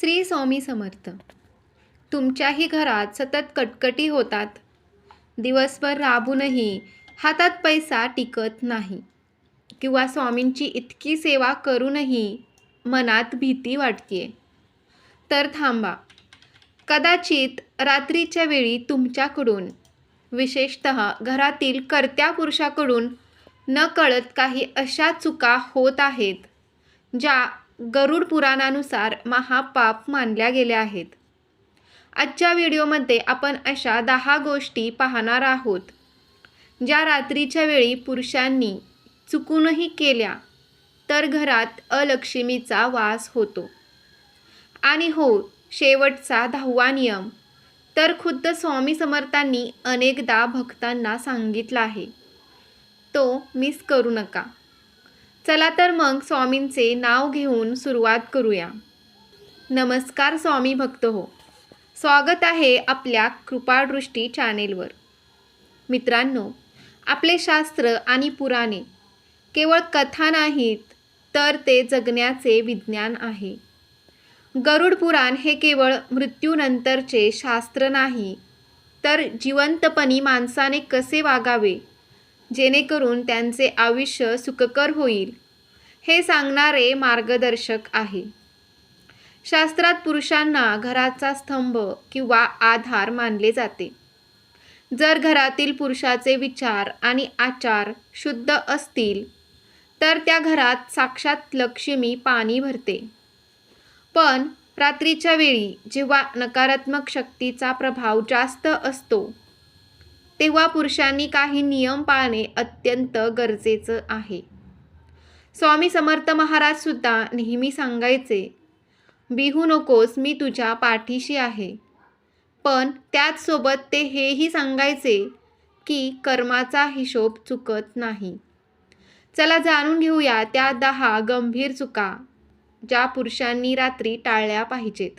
श्री स्वामी समर्थ. तुमच्याही घरात सतत कटकटी होतात. दिवसभर राबूनही हातात पैसा टिकत नाही. किंवा स्वामींची इतकी सेवा करूनही मनात भीती वाटते तर थांबा. कदाचित रात्रीच्या वेळी तुमच्याकडून विशेषत घरातील कर्त्या पुरुषाकडून न कळत काही अशा चुका होत आहेत ज्या गरुड पुराणानुसार महापाप मानल्या गेल्या आहेत. आजच्या व्हिडिओमध्ये आपण अशा दहा गोष्टी पाहणार आहोत. ज्या रात्रीच्या वेळी पुरुषांनी चुकूनही केल्या तर घरात अलक्ष्मीचा वास होतो. आणि हो शेवटचा दहावा नियम तर खुद्द स्वामी समर्थांनी अनेकदा भक्तांना सांगितला आहे. तो मिस करू नका. चला तर मग स्वामींचे नाव घेऊन सुरुवात करूया. नमस्कार स्वामी भक्त हो. स्वागत आहे आपल्या कृपादृष्टी चॅनेलवर. मित्रांनो आपले शास्त्र आणि पुराणे केवळ कथा नाहीत तर ते जगण्याचे विज्ञान आहे. गरुड पुराण हे केवळ मृत्यूनंतरचे शास्त्र नाही तर जिवंतपणी माणसाने कसे वागावे? जेणेकरून त्यांचे आयुष्य सुखकर होईल हे सांगणारे मार्गदर्शक आहे. शास्त्रात पुरुषांना घराचा स्तंभ किंवा आधार मानले जाते. जर घरातील पुरुषाचे विचार आणि आचार शुद्ध असतील तर त्या घरात साक्षात लक्ष्मी पाणी भरते. पण रात्रीच्या वेळी जेव्हा नकारात्मक शक्तीचा प्रभाव जास्त असतो तेव्हा पुरुषांनी काही नियम पाळणे अत्यंत गरजेचं आहे. स्वामी समर्थ महाराज सुद्धा नेहमी सांगायचे बिहू नकोस मी तुझ्या पाठीशी आहे. पण त्याचसोबत ते हेही सांगायचे की कर्माचा हिशोब चुकत नाही. चला जाणून घेऊया त्या दहा गंभीर चुका ज्या पुरुषांनी रात्री टाळल्या पाहिजेत.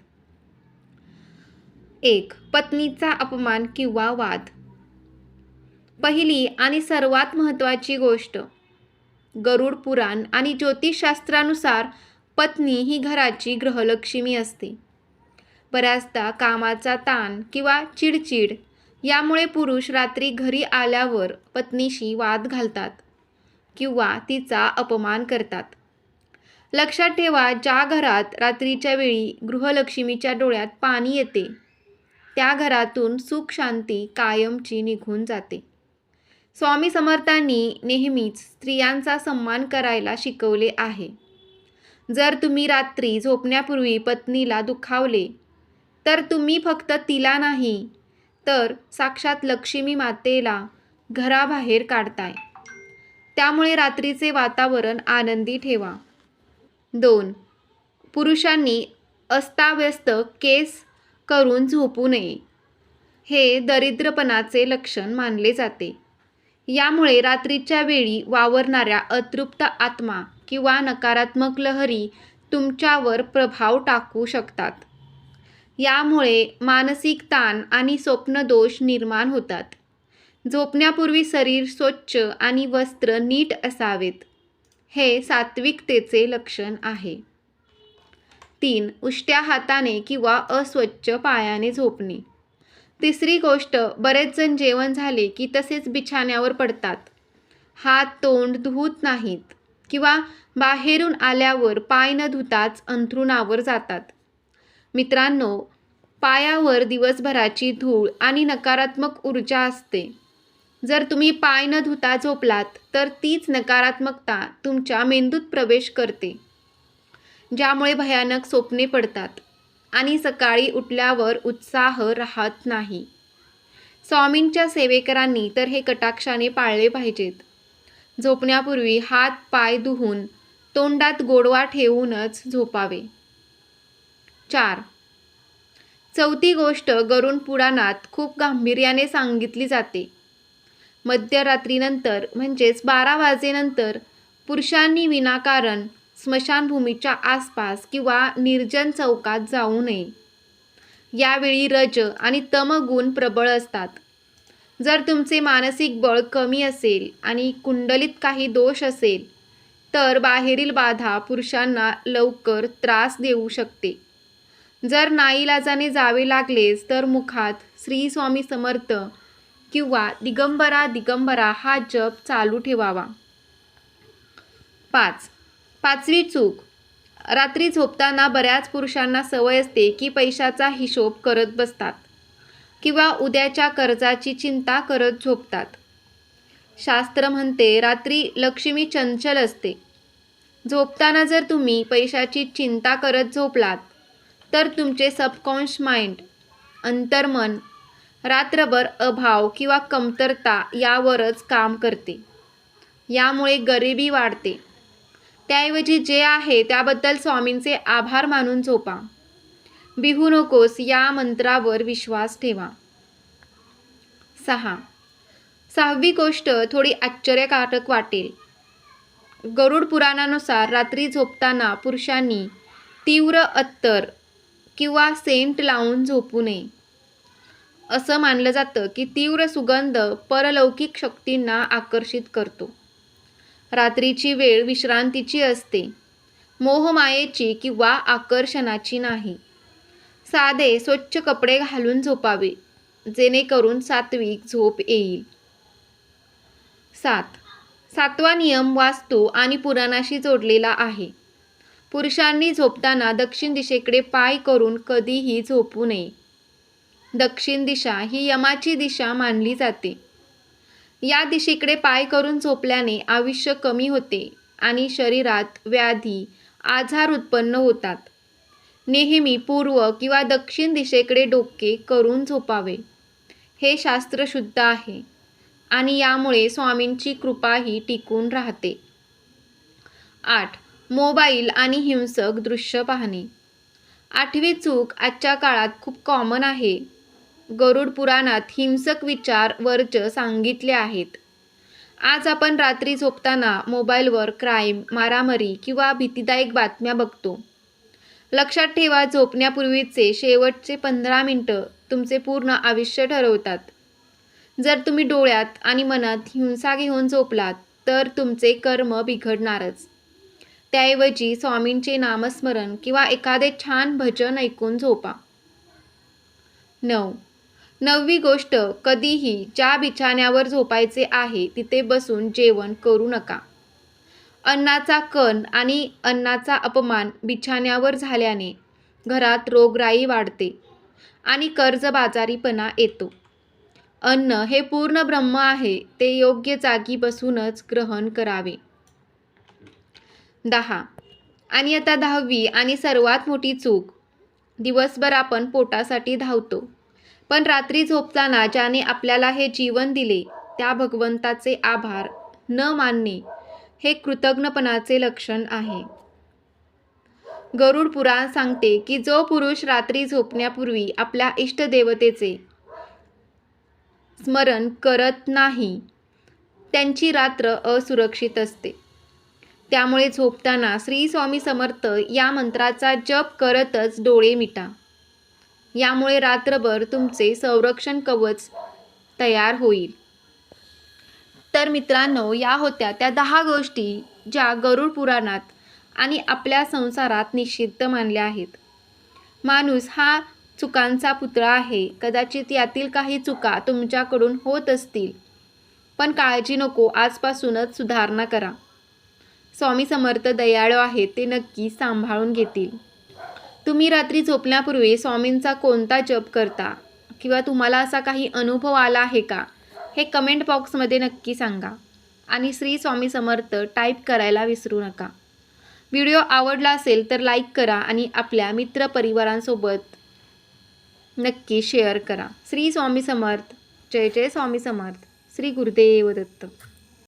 एक पत्नीचा अपमान किंवा वाद. पहिली आणि सर्वात महत्त्वाची गोष्ट. गरुड पुराण आणि ज्योतिषशास्त्रानुसार पत्नी ही घराची ग्रहलक्ष्मी असते. बऱ्याचदा कामाचा ताण किंवा चिडचिड यामुळे पुरुष रात्री घरी आल्यावर पत्नीशी वाद घालतात किंवा तिचा अपमान करतात. लक्षात ठेवा ज्या घरात रात्रीच्या वेळी गृहलक्ष्मीच्या डोळ्यात पाणी येते त्या घरातून सुख शांती कायमची निघून जाते. स्वामी समर्थांनी नेहमीच स्त्रियांचा सन्मान करायला शिकवले आहे. जर तुम्ही रात्री झोपण्यापूर्वी पत्नीला दुखावले तर तुम्ही फक्त तिला नाही तर साक्षात लक्ष्मी मातेला घराबाहेर काढताय. त्यामुळे रात्रीचे वातावरण आनंदी ठेवा. दोन पुरुषांनी अस्ताव्यस्त केस करून झोपू नये. हे दरिद्रपणाचे लक्षण मानले जाते. यामुळे रात्रीच्या वेळी वावरणाऱ्या अतृप्त आत्मा किंवा नकारात्मक लहरी तुमच्यावर प्रभाव टाकू शकतात. यामुळे मानसिक ताण आणि स्वप्नदोष निर्माण होतात. झोपण्यापूर्वी शरीर स्वच्छ आणि वस्त्र नीट असावेत. हे सात्विकतेचे लक्षण आहे. तीन. उष्ट्या हाताने किंवा अस्वच्छ पायाने झोपणे. तिसरी गोष्ट बरेच जण जेवण झाले की तसेच बिछाण्यावर पडतात. हात तोंड धुत नाहीत किंवा बाहेरून आल्यावर पाय न धुताच अंथरुणावर जातात. मित्रांनो पायावर दिवसभराची धूळ आणि नकारात्मक ऊर्जा असते. जर तुम्ही पाय न धुता झोपलात तर तीच नकारात्मकता तुमच्या मेंदूत प्रवेश करते ज्यामुळे भयानक स्वप्ने पडतात. आणि सकाळी उठल्यावर उत्साह राहत नाही. स्वामींच्या सेवेकरांनी तर हे कटाक्षाने पाळले पाहिजेत. झोपण्यापूर्वी हात पाय धुवून तोंडात गोडवा ठेवूनच झोपावे. चार. चौथी गोष्ट गरुण पुराणात खूप गांभीर्याने सांगितली जाते. मध्यरात्रीनंतर म्हणजेच बारा वाजेनंतर पुरुषांनी विनाकारण स्मशानभूमीच्या आसपास किंवा निर्जन चौकात जाऊ नये. यावेळी रज आणि तमगुण प्रबळ असतात. जर तुमचे मानसिक बळ कमी असेल आणि कुंडलीत काही दोष असेल तर बाहेरील बाधा पुरुषांना लवकर त्रास देऊ शकते. जर नाईलाजाने जावे लागलेच तर मुखात श्री स्वामी समर्थ किंवा दिगंबरा दिगंबरा हा जप चालू ठेवावा. पाच पाचवी चूक. रात्री झोपताना बऱ्याच पुरुषांना सवय असते की पैशाचा हिशोब करत बसतात किंवा उद्याच्या कर्जाची चिंता करत झोपतात. शास्त्र म्हणते रात्री लक्ष्मी चंचल असते. झोपताना जर तुम्ही पैशाची चिंता करत झोपलात तर तुमचे सबकॉन्श माइंड अंतर्मन रात्रभर अभाव किंवा कमतरता यावरच काम करते. यामुळे गरिबी वाढते. त्याऐवजी जे आहे त्याबद्दल स्वामींचे आभार मानून झोपा. बिहू नकोस या मंत्रावर विश्वास ठेवा. सहा. सहावी गोष्ट थोडी आश्चर्यकारक वाटेल. गरुड पुराणानुसार रात्री झोपताना पुरुषांनी तीव्र अत्तर किंवा सेंट लावून झोपू नये. असं मानलं जातं की तीव्र सुगंध परलौकिक शक्तींना आकर्षित करतो. रात्रीची वेळ विश्रांतीची असते. मोहमायेची किंवा आकर्षणाची नाही. साधे स्वच्छ कपडे घालून झोपावे जेणेकरून सात्विक झोप येईल. सात. सातवा नियम वास्तू आणि पुराणाशी जोडलेला आहे. पुरुषांनी झोपताना दक्षिण दिशेकडे पाय करून कधीही झोपू नये. दक्षिण दिशा ही यमाची दिशा मानली जाते. या दिशेकडे पाय करून झोपल्याने आयुष्य कमी होते आणि शरीरात व्याधी आजार उत्पन्न होतात. नेहमी पूर्व किंवा दक्षिण दिशेकडे डोके करून झोपावे. हे शास्त्र शुद्ध आहे आणि यामुळे स्वामींची कृपाही टिकून राहते. आठ. मोबाईल आणि हिंसक दृश्य पाहणे. आठवी चूक आजच्या काळात खूप कॉमन आहे. गरुड पुराणात हिंसक विचार वर्ज सांगितले आहेत. आज आपण रात्री झोपताना मोबाईलवर क्राईम मारामारी किंवा भीतीदायक बातम्या बघतो. लक्षात ठेवा झोपण्यापूर्वीचे शेवटचे पंधरा मिनटं तुमचे पूर्ण आयुष्य ठरवतात. जर तुम्ही डोळ्यात आणि मनात हिंसा घेऊन झोपलात तर तुमचे कर्म बिघडणारच. त्याऐवजी स्वामींचे नामस्मरण किंवा एखादे छान भजन ऐकून झोपा. नऊ नववी गोष्ट कधीही ज्या बिछाण्यावर झोपायचे आहे तिथे बसून जेवण करू नका. अन्नाचा कण आणि अन्नाचा अपमान बिछाण्यावर झाल्याने घरात रोगराई वाढते आणि कर्जबाजारीपणा येतो. अन्न हे पूर्ण ब्रह्म आहे ते योग्य जागी बसूनच ग्रहण करावे. दहा. आणि आता दहावी आणि सर्वात मोठी चूक. दिवसभर आपण पोटासाठी धावतो. पण रात्री झोपताना ज्याने आपल्याला हे जीवन दिले त्या भगवंताचे आभार न मानणे हे कृतज्ञपणाचे लक्षण आहे. गरुड पुराण सांगते की जो पुरुष रात्री झोपण्यापूर्वी आपल्या इष्टदेवतेचे स्मरण करत नाही त्यांची रात्र असुरक्षित असते. त्यामुळे झोपताना श्री स्वामी समर्थ या मंत्राचा जप करतच डोळे मिटा. यामुळे रात्रभर तुमचे संरक्षण कवच तयार होईल. तर मित्रांनो या होत्या त्या दहा गोष्टी ज्या गरुड पुराणात आणि आपल्या संसारात निषिद्ध मानल्या आहेत. माणूस हा चुकांचा पुतळा आहे. कदाचित यातील काही चुका तुमच्याकडून होत असतील. पण काळजी नको आजपासूनच सुधारणा करा. स्वामी समर्थ दयाळू आहेत ते नक्की सांभाळून घेतील. तुम्ही रात्री झोपण्यापूर्वी स्वामींचा कोणता जप करता? किंवा तुम्हाला असा काही अनुभव आला आहे का? हे कमेंट बॉक्समध्ये नक्की सांगा. आणि श्री स्वामी समर्थ टाईप करायला विसरू नका. व्हिडिओ आवडला असेल तर लाईक करा आणि आपल्या मित्रपरिवारांसोबत नक्की शेअर करा. श्री स्वामी समर्थ. जय जय स्वामी समर्थ. श्री गुरुदेव दत्त.